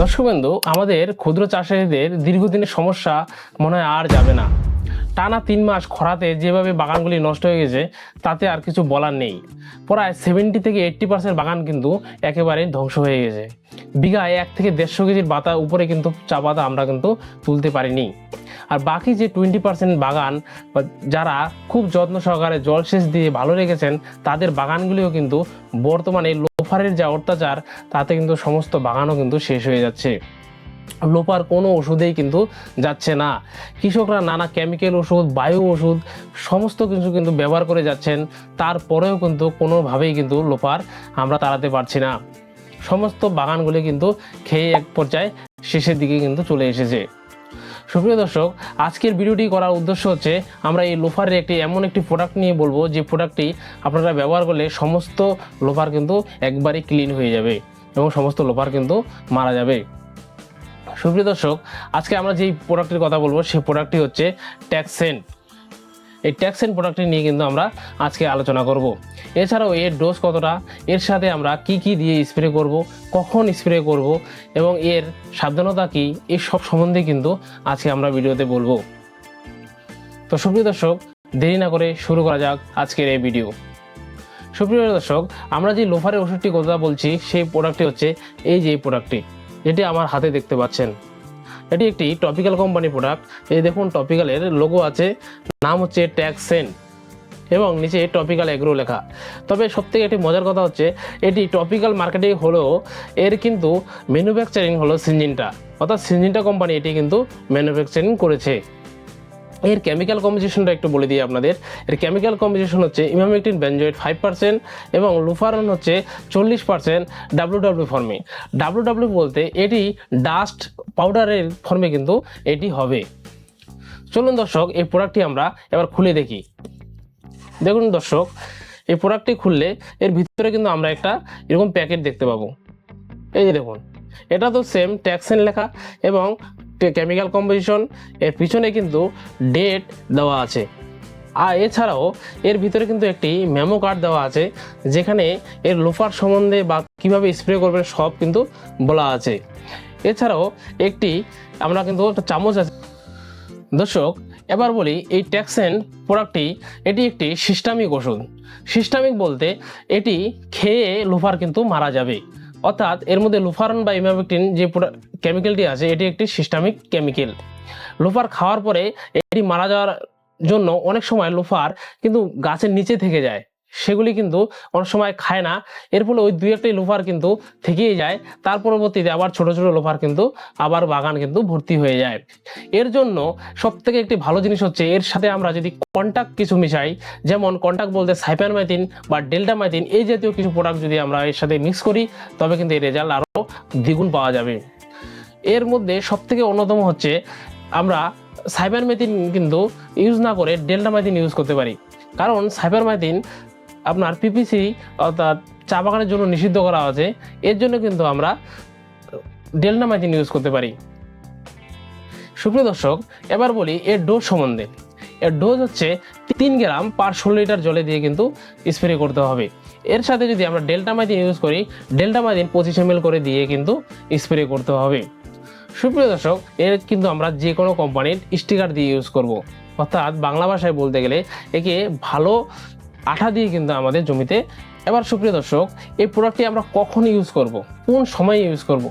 দর্শকবন্ধু আমাদের ক্ষুদ্র চাষিদের দীর্ঘদিনের সমস্যা মনে হয় আর যাবে না। টানা তিন মাস খরাতে যেভাবে বাগানগুলি নষ্ট হয়ে গেছে, তাতে আর কিছু বলার নেই। প্রায় সেভেন্টি থেকে এইট্টি পার্সেন্ট বাগান কিন্তু একেবারে ধ্বংস হয়ে গেছে। বিঘায় এক থেকে দেড়শো কেজির বাতা উপরে কিন্তু চা পাতা আমরা কিন্তু তুলতে পারিনি। আর বাকি যে টোয়েন্টি পার্সেন্ট বাগান যারা খুব যত্ন সহকারে জলসেচ দিয়ে ভালো রেখেছেন, তাদের বাগানগুলিও কিন্তু বর্তমানে লোফারের যা অত্যাচার, তাতে কিন্তু সমস্ত বাগানও কিন্তু শেষ হয়ে যাচ্ছে। লোপার কোনো ওষুধেই কিন্তু যাচ্ছে না। কৃষকরা নানা কেমিক্যাল ওষুধ, বায়ু ওষুধ, সমস্ত কিছু কিন্তু ব্যবহার করে যাচ্ছেন। তারপরেও কিন্তু কোনোভাবেই কিন্তু লোপার আমরা তাড়াতে পারছি না। সমস্ত বাগানগুলি কিন্তু খেয়ে এক পর্যায়ে শেষের দিকে কিন্তু চলে এসেছে। সুপ্রিয় দর্শক, আজকের ভিডিওটি করার উদ্দেশ্য হচ্ছে, আমরা এই লোফারের একটি এমন একটি প্রোডাক্ট নিয়ে বলব, যে প্রোডাক্টটি আপনারা ব্যবহার করলে সমস্ত লোফার কিন্তু একবারই ক্লিন হয়ে যাবে এবং সমস্ত লোফার কিন্তু মারা যাবে। সুপ্রিয় দর্শক, আজকে আমরা যেই প্রোডাক্টের কথা বলব সেই প্রোডাক্টটি হচ্ছে ট্যাক্সেন এই ট্যাক্সেন প্রোডাক্টটি নিয়ে কিন্তু আমরা আজকে আলোচনা করব। এছাড়াও এর ডোজ কতটা, এর সাথে আমরা কি কি দিয়ে স্প্রে করব, কখন স্প্রে করব, এবং এর সাবধানতা কী এই সব সম্বন্ধে কিন্তু আজকে আমরা ভিডিওতে বলব। তো সুপ্রিয় দর্শক, দেরি না করে শুরু করা যাক আজকের এই ভিডিও সুপ্রিয় দর্শক, আমরা যে লোফারের ওষুধটি কথা বলছি, সেই প্রোডাক্টটি হচ্ছে এই যে প্রোডাক্টটি যেটি আমার হাতে দেখতে পাচ্ছেন। এটি একটি টপিক্যাল কোম্পানি প্রোডাক্ট এই দেখুন টপিক্যালের লোগো আছে, নাম হচ্ছে ট্যাক্সেন এবং নিচে টপিক্যাল এগ্রো লেখা। তবে সবথেকে একটি মজার কথা হচ্ছে, এটি টপিক্যাল মার্কেটিং হলেও এর কিন্তু ম্যানুফ্যাকচারিং হলো সিঞ্জিনটা অর্থাৎ সিঞ্জিনটা কোম্পানি এটি কিন্তু ম্যানুফ্যাকচারিং করেছে। এর কেমিক্যাল কম্পোজিশনটা একটু বলে দিই আপনাদের। এর কেমিক্যাল কম্পোজিশন হচ্ছে ইমামেকটিন বেঞ্জয়েড ফাইভ পার্সেন্ট এবং লুফারন হচ্ছে চল্লিশ পার্সেন্ট ডাব্লু ডাব্লু ফর্মে ডাব্লু ডাব্লু বলতে এটি ডাস্ট পাউডারের ফর্মে কিন্তু এটি হবে। চলুন দর্শক, এই প্রোডাক্টটি আমরা এবার খুলে দেখি। দেখুন দর্শক, এই প্রোডাক্টটি খুললে এর ভিতরে কিন্তু আমরা একটা এরকম প্যাকেট দেখতে পাবো। এই যে দেখুন, এটা তো সেম ট্যাক্সেন লেখা এবং কেমিক্যাল কম্পোজিশন এর পিছনে কিন্তু ডেট দেওয়া আছে। আর এছাড়াও এর ভিতরে কিন্তু একটি মেমো কার্ড দেওয়া আছে, যেখানে এর লোফার সম্বন্ধে বা কীভাবে স্প্রে করবেন সব কিন্তু বলা আছে। এছাড়াও একটি, আমরা কিন্তু একটা চামচ আছে। দর্শক, এবার বলি এই ট্যাক্সেন প্রোডাক্টটি এটি একটি সিস্টামিক ওষুধ। সিস্টামিক বলতে এটি খেয়ে লোফার কিন্তু মারা যাবে। অর্থাৎ এর মধ্যে লুফারন বা ইমামেকটিন যে কেমিক্যালটি আছে, এটি একটি সিস্টামিক কেমিক্যাল লোফার খাওয়ার পরে এটি মারা যাওয়ার জন্য অনেক সময় লোফার কিন্তু গাছের নিচে থেকে যায়। সেগুলি কিন্তু অনেক সময় খায় না। এর ফলে ওই দুই একটাই লোফার কিন্তু থেকেই যায়। তার পরবর্তীতে আবার ছোট ছোট লোফার কিন্তু আবার বাগান কিন্তু ভর্তি হয়ে যায়। এর জন্য সব থেকে একটি ভালো জিনিস হচ্ছে এর সাথে আমরা যদি কন্টাক্ট কিছু মিশাই, যেমন কন্টাক্ট বলতে সাইপারমাইথিন বা ডেল্টামাইথিন এই জাতীয় কিছু প্রোডাক্ট যদি আমরা এর সাথে মিক্স করি, তবে কিন্তু এই রেজাল্ট আরও দ্বিগুণ পাওয়া যাবে। এর মধ্যে সব থেকে অন্যতম হচ্ছে আমরা সাইবারমেথিন কিন্তু ইউজ না করে ডেল্টামাইথিন ইউজ করতে পারি। কারণ সাইবারমাইথিন আপনার পিপিসি অর্থাৎ চা বাগানের জন্য নিষিদ্ধ করা আছে। এর জন্য কিন্তু আমরা ডেল্টামাইথিন ইউজ করতে পারি। সুপ্রিয় দর্শক, এবার বলি এর ডোজ সম্বন্ধে। এর ডোজ হচ্ছে তিন গ্রাম পার ষোলো লিটার জলে দিয়ে কিন্তু স্প্রে করতে হবে। এর সাথে যদি আমরা ডেল্টামাইথিন ইউজ করি ডেল্টামাইথিন পঁচিশ এম করে দিয়ে কিন্তু স্প্রে করতে হবে। সুপ্রিয় দর্শক, এর কিন্তু আমরা যে কোনো কোম্পানির স্টিকার দিয়ে ইউজ করব। অর্থাৎ বাংলা ভাষায় বলতে গেলে একে ভালো আঠা দিয়ে কিন্তু আমাদের জমিতে এবার সুপ্রিয় দর্শক, এই প্রোডাক্টটি আমরা কখন ইউজ করব। কোন সময় ইউজ করব।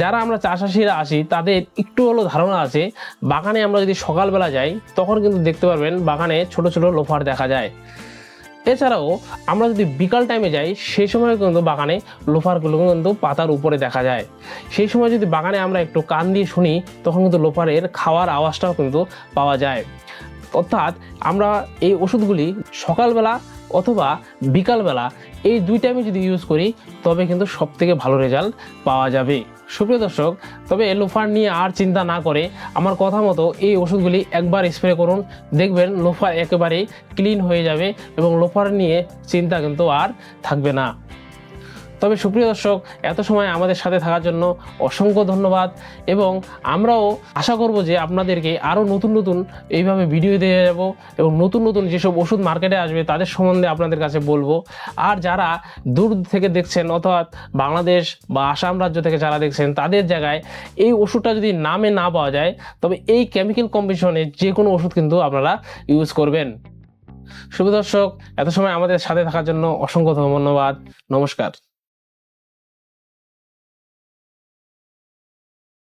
যারা আমরা চাষাশিরা আসি তাদের একটু হলো ধারণা আছে, বাগানে আমরা যদি সকালবেলা যাই, তখন কিন্তু দেখতে পারবেন বাগানে ছোট ছোট লোফার দেখা যায় এছাড়াও আমরা যদি বিকাল টাইমে যাই সেই সময় কিন্তু বাগানে লোফারগুলো কিন্তু পাতার উপরে দেখা যায় সেই সময় যদি বাগানে আমরা একটু কান দিয়ে শুনি, তখন কিন্তু লোফারের খাওয়ার আওয়াজটাও কিন্তু পাওয়া যায় অর্থাৎ আমরা এই ওষুধগুলি সকালবেলা অথবা বিকালবেলা এই দুই টাইমে যদি ইউজ করি, তবে কিন্তু সব থেকে ভালো রেজাল্ট পাওয়া যাবে। সুপ্রিয় দর্শক, তবে লোফার নিয়ে আর চিন্তা না করে আমার কথা মতো এই ওষুধগুলি একবার স্প্রে করুন, দেখবেন লোফার একেবারেই ক্লিন হয়ে যাবে এবং লোফার নিয়ে চিন্তা কিন্তু আর থাকবে না। তবে সুপ্রিয় দর্শক, এত সময় আমাদের সাথে থাকার জন্য অসংখ্য ধন্যবাদ এবং আমরাও আশা করব যে আপনাদেরকে আরও নতুন নতুন এইভাবে ভিডিও দিয়ে যাব এবং নতুন নতুন যেসব ওষুধ মার্কেটে আসবে তাদের সম্বন্ধে আপনাদের কাছে বলব। আর যারা দূর থেকে দেখছেন অথবা বাংলাদেশ বা আসাম রাজ্য থেকে যারা দেখছেন, তাদের জায়গায় এই ওষুধটা যদি নামে না পাওয়া যায়, তবে এই কেমিক্যাল কম্বিনেশনে যে কোনো ওষুধ কিন্তু আপনারা ইউজ করবেন। শুভ দর্শক, এত সময় আমাদের সাথে থাকার জন্য অসংখ্য ধন্যবাদ। নমস্কার।